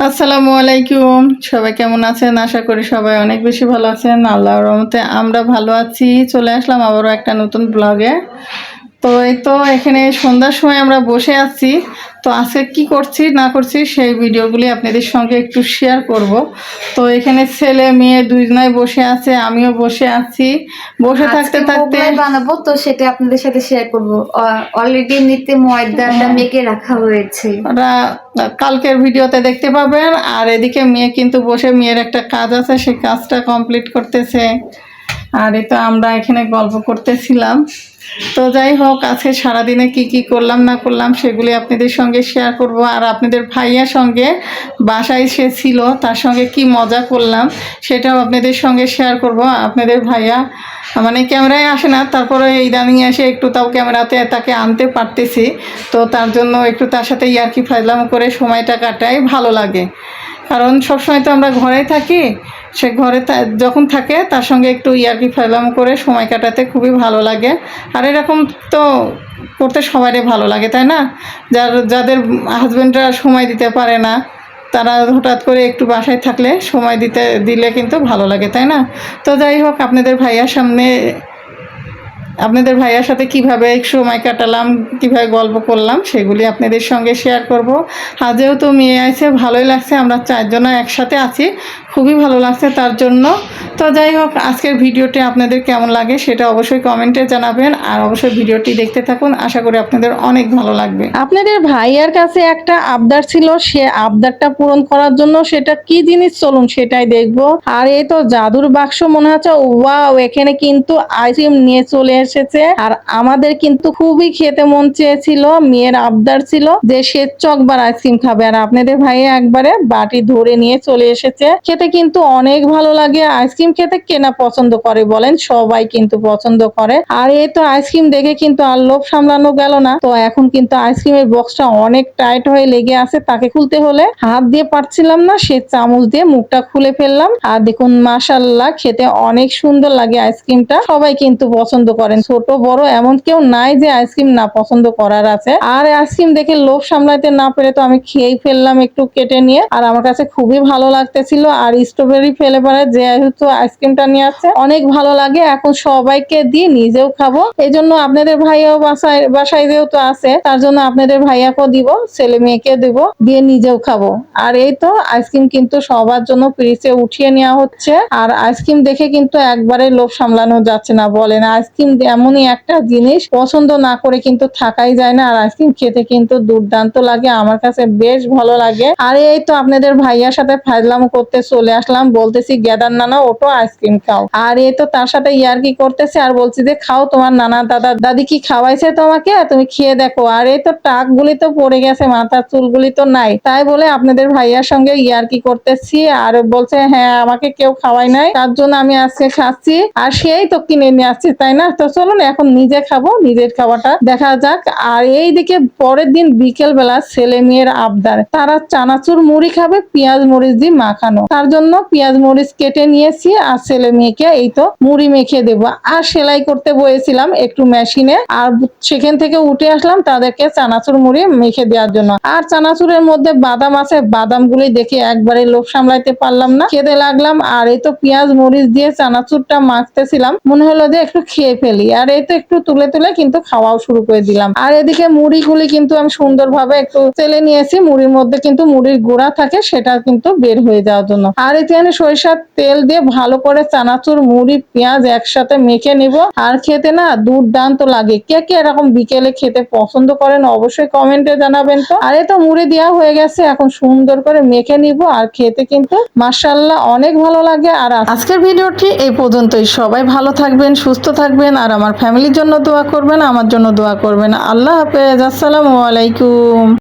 আসসালামু আলাইকুম। সবাই কেমন আছেন? আশা করি সবাই অনেক বেশি ভালো আছেন। আল্লাহর রহমতে আমরা ভালো আছি। চলে আসলাম আবারও একটা নতুন ব্লগে তো এই তো এখানে সন্ধ্যার সময় আমরা বসে আছি। তো আজকে কি করছি না করছি সেই ভিডিওগুলি আপনাদের সঙ্গে একটু শেয়ার করব। তো এখানে ছেলে মেয়ে দুজনাই বসে আছে আমিও বসে আছি। বসে থাকতে থাকতে বানাবো তো সেটা আপনাদের সাথে শেয়ার করব। অলরেডি নিতে ময়দাটা মেখে রাখা হয়েছে। ওরা কালকের ভিডিওতে দেখতে পাবেন। আর এদিকে মেয়ে কিন্তু বসে মেয়ের একটা কাজ আছে সেই কাজটা কমপ্লিট করতেছে। আর এই তো আমরা এখানে গল্প করতেছিলাম। তো যাই হোক, আজকে সারাদিনে কি কি করলাম না করলাম সেগুলি আপনাদের সঙ্গে শেয়ার করব। আর আপনাদের ভাইয়ার সঙ্গে বাসায় সে ছিল, তার সঙ্গে কি মজা করলাম সেটাও আপনাদের সঙ্গে শেয়ার করব। আপনাদের ভাইয়া মানে ক্যামেরায় আসে না, তারপরে ইদানিং এসে একটু তাও ক্যামেরাতে তাকে আনতে পারতেছি। তো তার জন্য একটু তার সাথে ইয়ার্কি ফাইলাম করে সময়টা কাটাই ভালো লাগে। কারণ সবসময় তো আমরা ঘরেই থাকি সে ঘরে যখন থাকে, তার সঙ্গে একটু ইয়ার্কি ফাজলাম করে সময় কাটাতে খুবই ভালো লাগে। আর এরকম তো করতে সবারই ভালো লাগে, তাই না? যার যাদের হাজব্যান্ডরা সময় দিতে পারে না, তারা হঠাৎ করে একটু বাসায় থাকলে সময় দিতে, দিলে কিন্তু ভালো লাগে, তাই না? তো যাই হোক, আপনাদের ভাইয়ার সামনে, আপনাদের ভাইয়ার সাথে কীভাবে সময় কাটালাম, কীভাবে গল্প করলাম, সেগুলি আপনাদের সঙ্গে শেয়ার করব। আর যেহেতু মেয়ে আছে, ভালোই লাগছে, আমরা চারজন একসাথে আছি। খুবই ভালো লাগছে তার জন্য। তো যাই হোক, আজকের ভিডিওটি আপনাদের কেমন লাগে সেটা অবশ্যই কমেন্টে জানাবেন আর অবশ্যই ভিডিওটি দেখতে থাকুন। আশা করি আপনাদের অনেক ভালো লাগবে। আপনাদের ভাইয়ার কাছে একটা আবদার ছিল, সে আবদারটা পূরণ করার জন্য সেটা কি জিনিস চলুন সেটাই দেখব। আর এই তো জাদুর বাক্স মনে হচ্ছে, ওয়াও, এখানে কিন্তু আইসক্রিম নিয়ে চলে এসেছে। আর আমাদের কিন্তু খুবই খেতে মন চেয়েছিল, মেয়ের আবদার ছিল যে সে চকবার আইসক্রিম খাবে। আর আপনাদের ভাইয়া একবারে বাটি ধরে নিয়ে চলে এসেছে। খেতে কিন্তু অনেক ভালো লাগে। আইসক্রিম খেতে কেনা পছন্দ করে বলেন? সবাই কিন্তু পছন্দ করে। আর এই তো আইসক্রিম দেখে কিন্তু আর লোভ সামলানো গেল না। তো এখন কিন্তু আইসক্রিমের বক্সটা অনেক টাইট হয়ে লেগে আছে। তাকে খুলতে হলে হাত দিয়ে পারছিলাম না। সে চামচ দিয়ে মুখটা খুলে ফেললাম। আর দেখুন মাশাল্লাহ খেতে অনেক সুন্দর লাগে আইসক্রিমটা। সবাই কিন্তু পছন্দ করেন। ছোট, বড়, এমন কেউ নাই যে আইসক্রিম না পছন্দ করার আছে। আর আইসক্রিম দেখে লোভ সামলাইতে না পেরে তো আমি খেয়েই ফেললাম একটু কেটে নিয়ে। আর আমার কাছে খুবই ভালো লাগতেছিল। আর স্ট্রবেরি ফেলে পরে যেহেতু আইসক্রিমটা নিয়ে আসছে, অনেক ভালো লাগে। এখন সবাইকে দিয়ে নিজেও খাব। এই জন্য আপনাদের ভাইয়াও বাসায় বাসায় যেহেতু আছে, তার জন্য আপনাদের ভাইয়াকেও দিব, ছেলে মেয়েকে দিব, দিয়ে নিজেও খাব। আর এই তো আইসক্রিম কিন্তু সবার জন্য ফ্রিজে উঠিয়ে নেওয়া হচ্ছে। আর আইসক্রিম দেখে কিন্তু একবারে লোভ সামলানো যাচ্ছে না বলেন আইসক্রিম এমনই একটা জিনিস, পছন্দ না করে কিন্তু থাকাই যায় না। আর আইসক্রিম খেতে কিন্তু দুর্দান্ত লাগে, আমার কাছে বেশ ভালো লাগে। আর এই তো আপনাদের ভাইয়ার সাথে ফাজলাম করতে চলে আসলাম, বলতেছি গেদার নানা ওটো আইসক্রিম খাও। আর এই তো তার সাথে ইয়ার্কি করতেছে, আর বলছি যে, খাও তোমার নানা দাদা, দাদি কি খাওয়াইছে তোমাকে? তুমি খেয়ে দেখো। আর এই তো টাক গুলি তো পড়ে গেছে, মাথার চুলগুলি তো নাই। তাই বলে আপনাদের ভাইয়ার সঙ্গে ইয়ার্কি করতেছি, আর বলছে হ্যাঁ আমাকে কেউ খাওয়াই নাই, তার জন্য আমি আজকে খাচ্ছি। আর সেই তো কিনে নিয়ে আসছি, তাই না? তো চলুন, এখন নিজে খাব, নিজের খাওয়াটা দেখা যাক। আর এই দিকে পরের দিন বিকেল বেলা ছেলে মেয়ের আবদার, তারা চানাচুর মুড়ি খাবে, পেঁয়াজ মরিচ দিয়ে মাখানো। তার জন্য পেঁয়াজ মরিচ কেটে নিয়েছি, আর ছেলে মেয়েকে এই তো মুড়ি মেখে দেবো। আর সেলাই করতে বসেছিলাম একটু মেশিনে, আর সেখান থেকে উঠে আসলাম তাদেরকে চানাচুর মুড়ি মেখে দেওয়ার জন্য। আর চানাচুরের মধ্যে বাদাম আছে, বাদামগুলি দেখে একবারে লোভ সামলাইতে পারলাম না। খেতে লাগলাম, আর এই তো পেঁয়াজ মরিচ দিয়ে চানাচুরটা মাখতেছিলাম। মনে হলো যে একটু খেয়ে ফেলি, আর এই তো একটু তুলে তুলে কিন্তু খাওয়াও শুরু করে দিলাম। আর এদিকে মুড়িগুলি কিন্তু আমি সুন্দরভাবে একটু তেলে নিয়েছি, মুড়ির মধ্যে কিন্তু মুড়ির গুঁড়া থাকে, সেটা কিন্তু বের হয়ে যাওয়ার জন্য। আর এখানে সরিষার তেল দিয়ে ভালো করে চানাচুর, মুড়ি, পেঁয়াজ একসাথে মেখে নিব। আর খেতে না দুর্দান্ত লাগে। কে কে এরকম বিকেলে খেতে পছন্দ করেন অবশ্যই কমেন্টে জানাবেন তো। আর তো মুড়ি দেওয়া হয়ে গেছে, এখন সুন্দর করে মেখে নিব। আর খেতে কিন্তু মার্শাল্লাহ অনেক ভালো লাগে। আর আজ- আজকের ভিডিওটি এই পর্যন্তই। সবাই ভালো থাকবেন, সুস্থ থাকবেন। আর আমার ফ্যামিলির জন্য দোয়া করবেন, আমার জন্য দোয়া করবেন। আল্লাহ হাফেজ। আসসালামু আলাইকুম।